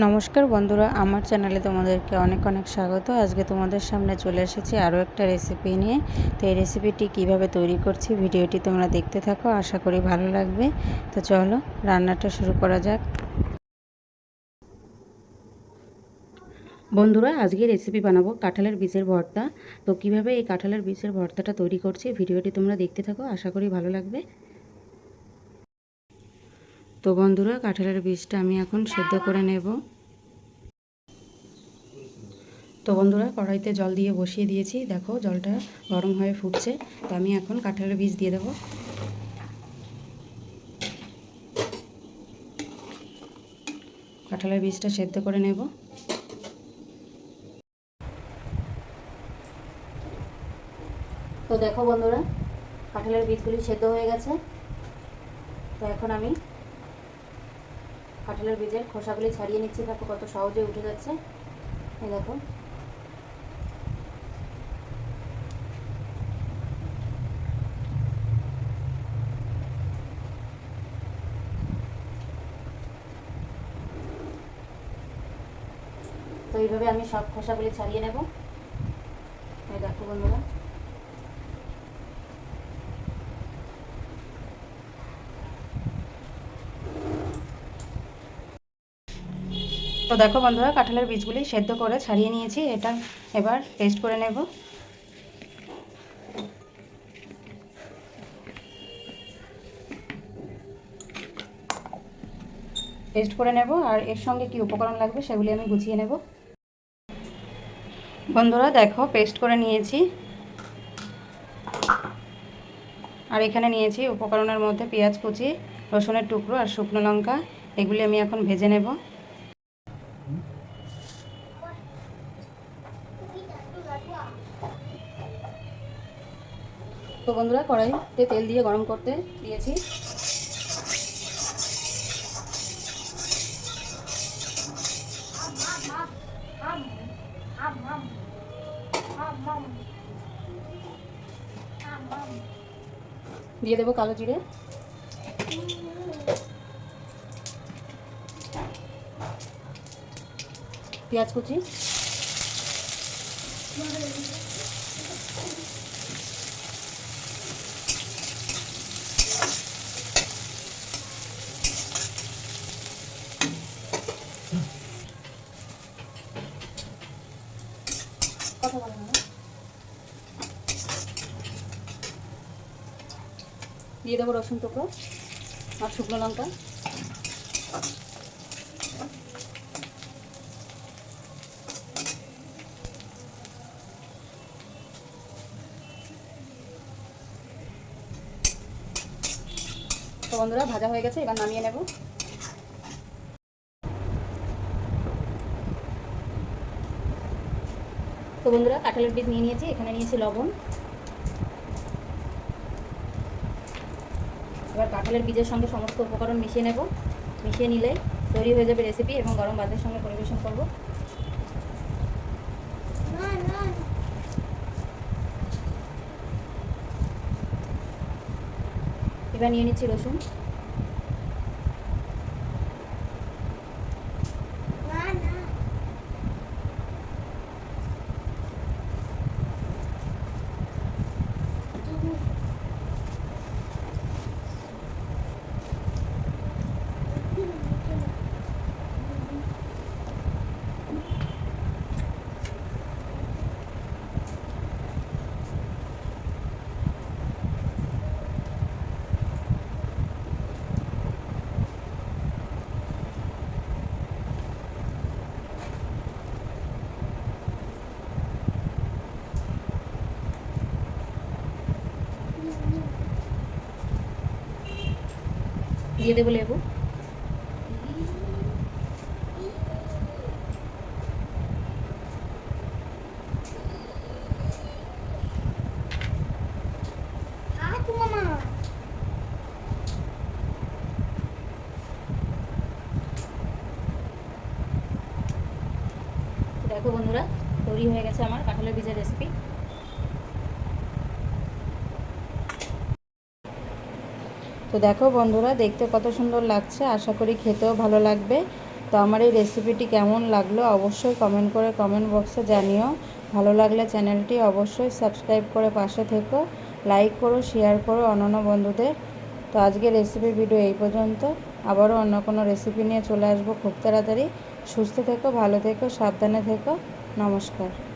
নমস্কার বন্ধুরা, আমার চ্যানেলে তোমাদেরকে অনেক অনেক স্বাগত। আজকে তোমাদের সামনে চলে এসেছি আরও একটা রেসিপি নিয়ে। তো এই রেসিপিটি কীভাবে তৈরি করছি ভিডিওটি তোমরা দেখতে থাকো, আশা করি ভালো লাগবে। তো চলো, রান্নাটা শুরু করা যাক। বন্ধুরা, আজকে রেসিপি বানাবো কাঁঠালের বীজের ভর্তা। তো কীভাবে এই কাঁঠালের বীজের ভর্তাটা তৈরি করছি ভিডিওটি তোমরা দেখতে থাকো, আশা করি ভালো লাগবে। তো বন্ধুরা, কাঁঠালের বীজটা আমি এখন সেদ্ধ করে নেব। তো বন্ধুরা, কড়াইতে জল দিয়ে বসিয়ে দিয়েছি। দেখো, জলটা গরম হয়ে ফুটছে। তো আমি এখন কাঁঠালের বীজ দিয়ে দেবো। কাঁঠালের বীজটা সেদ্ধ করে নেব। তো দেখো বন্ধুরা, কাঁঠালের বীজগুলি সেদ্ধ হয়ে গেছে। তো এখন আমি কাঁঠালের বীজের খোসাগুলি ছাড়িয়ে নিচ্ছি, দেখো কত সহজে উঠে যাচ্ছে। এই দেখো। তো এইভাবে আমি সব খোসাগুলি ছাড়িয়ে নেব। এই দেখো বন্ধুরা। তো দেখো বন্ধুরা, কাঁঠালের বীজগুলি সেদ্ধ করে ছাড়িয়ে নিয়েছি। এটা এবার পেস্ট করে নেব। পেস্ট করে নেব আর এর সঙ্গে কি উপকরণ লাগবে সেগুলি আমি গুছিয়ে নেব। বন্ধুরা, দেখো পেস্ট করে নিয়েছি। আর এখানে নিয়েছি উপকরণের মধ্যে পেঁয়াজ কুচি, রসুনের টুকরো আর শুকনো লঙ্কা। এগুলি আমি এখন ভেজে নেব। তো বন্ধুরা কড়াইতে তেল দিয়ে গরম করতে দিয়েছি। দিয়ে দেবো কালো জিরে। পেঁয়াজ কুচি। দিয়ে দেবো রসুন টুকরো আর শুকনো লঙ্কা। তো বন্ধুরা, ভাজা হয়ে গেছে, এবার নামিয়ে নেব। তো বন্ধুরা, কাঁঠালের বীজ নিয়ে নিয়েছি, এখানে নিয়েছি লবণ। এবার কাঁঠালের বীজের সঙ্গে সমস্ত উপকরণ মিশিয়ে নেব। মিশিয়ে নিলে তৈরি হয়ে যাবে রেসিপি এবং গরম ভাতের সঙ্গে পরিবেশন করব। এবার নিয়ে নিচ্ছি রসুন। দিয়ে দেবো লেবু। দেখো বন্ধুরা তৈরি হয়ে গেছে আমার কাঁঠালের বীজের রেসিপি তো দেখো বন্ধুরা, দেখতে কত সুন্দর লাগছে। আশা করি খেতেও ভালো লাগবে। তো আমার এই রেসিপিটি কেমন লাগল অবশ্যই কমেন্ট করে কমেন্ট বক্সে জানিও। ভালো লাগলে চ্যানেলটি অবশ্যই সাবস্ক্রাইব করে পাশে থেকো। লাইক করো শেয়ার করো অন্যান্য বন্ধুদের। তো আজকে রেসিপি ভিডিও এই পর্যন্ত। আবারও অন্য কোনো রেসিপি নিয়ে চলে আসব। খুব তাড়াতাড়ি। সুস্থ থেকো, ভালো থেকো, সাবধানে থেকো। নমস্কার।